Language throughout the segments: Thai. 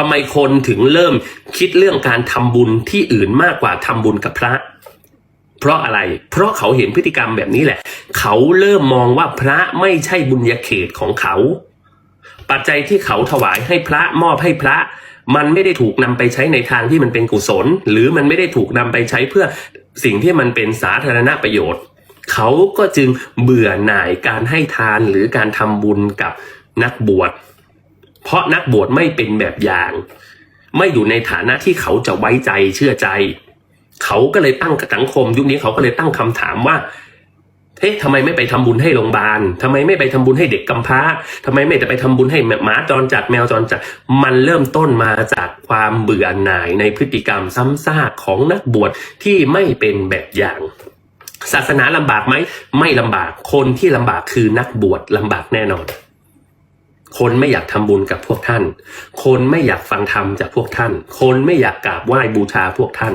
ทำไมคนถึงเริ่มคิดเรื่องการทำบุญที่อื่นมากกว่าทำบุญกับพระ เพราะอะไร เพราะเขาเห็นพฤติกรรมแบบนี้แหละ เขาเริ่มมองว่าพระไม่ใช่บุญญาเขตของเขา ปัจจัยที่เขาถวายให้พระมอบให้พระมันไม่ได้ถูกนำไปใช้ในทางที่มันเป็นกุศล หรือมันไม่ได้ถูกนำไปใช้เพื่อสิ่งที่มันเป็นสาธารณประโยชน์ เขาก็จึงเบื่อหน่ายการให้ทานหรือการทำบุญกับนักบวช เพราะนักบวชไม่เป็นแบบอย่าง ไม่อยู่ในฐานะที่เขาจะไว้ใจเชื่อใจ เขาก็เลยตั้งสังคม ยุคนี้เขาก็เลยตั้งคำถามว่าเฮ้ยทำไมไม่ไปทำบุญให้โรงพยาบาลทำไมไม่ไปทำบุญให้เด็กกำพร้าทำไมไม่ไปทำบุญให้หมาจรจัดแมวจรจัด มันเริ่มต้นมาจากความเบื่อหน่ายในพฤติกรรมซ้ำซากของนักบวชที่ไม่เป็นแบบอย่าง ศาสนาลำบากไหม ไม่ลำบาก คนที่ลำบากคือนักบวชลำบากแน่นอน คนไม่อยากทำบุญกับพวกท่าน คนไม่อยากฟังธรรมจากพวกท่าน คนไม่อยากกราบไหว้บูชาพวกท่าน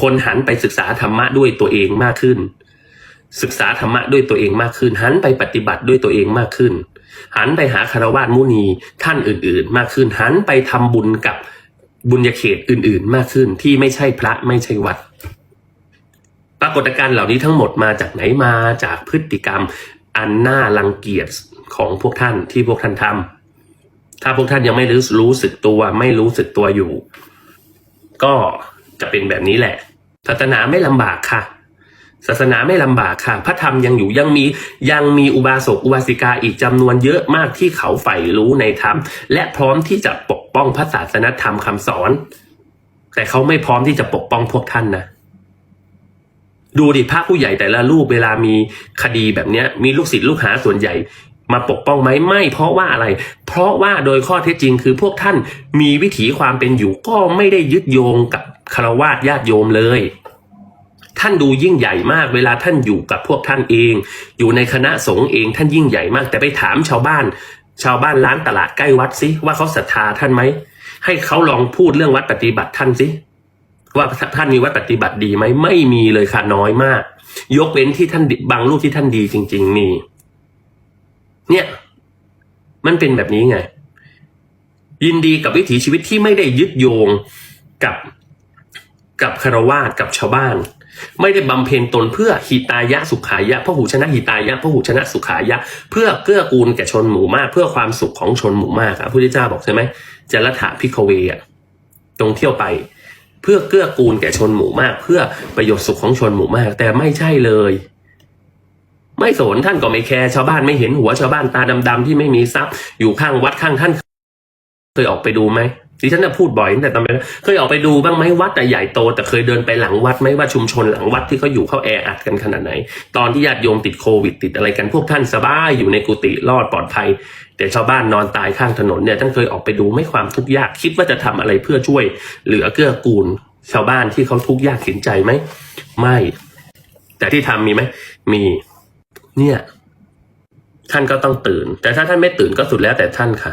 คนหันไปศึกษาธรรมะด้วยตัวเองมากขึ้น ศึกษาธรรมะด้วยตัวเองมากขึ้น หันไปปฏิบัติด้วยตัวเองมากขึ้น หันไปหาคารวะมุนีท่านอื่น ๆ มากขึ้น หันไปทำบุญกับบุญญาเขตอื่น ๆ มากขึ้นที่ไม่ใช่พระไม่ใช่วัด ปรากฏการณ์เหล่านี้ทั้งหมดมาจากไหนมาจากพฤติกรรม อันน่ารังเกียจของพวกท่านที่พวกท่านทำถ้าพวกท่านยังไม่รู้รู้สึกตัวไม่รู้สึกตัวอยู่ ก็จะเป็นแบบนี้แหละ ศาสนาไม่ลำบากค่ะ ศาสนาไม่ลำบากค่ะ พระธรรมยังอยู่ยังมียังมีอุบาสกอุบาสิกาอีกจำนวนเยอะมากที่เขาใฝ่รู้ในธรรม และพร้อมที่จะปกป้องพระศาสนธรรมคำสอน แต่เขาไม่พร้อมที่จะปกป้องพวกท่านนะ ดูดิพระผู้ใหญ่แต่ละรูปเวลามีคดีแบบเนี้ย มีลูกศิษย์ลูกหาส่วนใหญ่ มาปกป้องไหมไม่ เพราะว่าอะไร เพราะว่าโดยข้อเท็จจริงคือพวกท่านมีวิถีความเป็นอยู่ก็ไม่ได้ยึดโยงกับคารวาสญาติโยมเลย ท่านดูยิ่งใหญ่มาก เวลาท่านอยู่กับพวกท่านเอง อยู่ในคณะสงฆ์เองท่านยิ่งใหญ่มาก แต่ไปถามชาวบ้าน ชาวบ้านร้านตลาดใกล้วัดสิว่าเขาศรัทธาท่านไหมให้เขาลองพูดเรื่องวัดปฏิบัติท่านสิ ว่าท่านมีวัดปฏิบัติดีไหมไม่มีเลยค่ะน้อยมาก ยกเว้นที่ท่านบางรูปที่ท่านดีจริง ๆ มี เนี่ย มันเป็นแบบนี้ไง ยินดีกับวิถีชีวิตที่ไม่ได้ยึดโยงกับกับคารวาสกับชาวบ้าน ไม่ได้บำเพ็ญตนเพื่อหิตายะสุขายะพระหูชนะหิตายะพระหูชนะสุขายะ เพื่อเกื้อกูลแก่ชนหมู่มาก เพื่อความสุขของชนหมู่มากอะพระพุทธเจ้าบอกใช่ไหมจรถาพิคเวอะตรงเที่ยวไป พื่อเกื้อกูลแก่ชนหมู่มาก เพื่อประโยชน์สุขของชนหมู่มาก แต่ไม่ใช่เลย ไม่สนท่านก็ไม่แคร์ชาวบ้านไม่เห็นหัวชาวบ้านตาดำๆที่ไม่มีทรัพย์ อยู่ข้างวัดข้างท่าน เคยออกไปดูไหม ดิฉันน่ะพูดบ่อยตั้งแต่ตอนนั้นเคยออกไปดูบ้างไหมวัดใหญ่โต แต่เคยเดินไปหลังวัดไหมว่าชุมชนหลังวัดที่เขาอยู่เขาแออัดกันขนาดไหน ตอนที่ญาติโยมติดโควิดติดอะไรกันพวกท่านสบายอยู่ในกุฏิรอดปลอดภัย แต่ชาวบ้านนอนตายข้างถนนเนี่ยท่านเคยออกไปดูไหม่ความทุกข์ยากคิดว่าจะทำอะไรเพื่อช่วย เหลือเกื้อกูล ชาวบ้านที่เขาทุกข์ยากเข็นใจไหมไม่ แต่ที่ทำมีไหมมีเนี่ย ท่านก็ต้องตื่น แต่ถ้าท่านไม่ตื่นก็สุดแล้วแต่ท่านค่ะ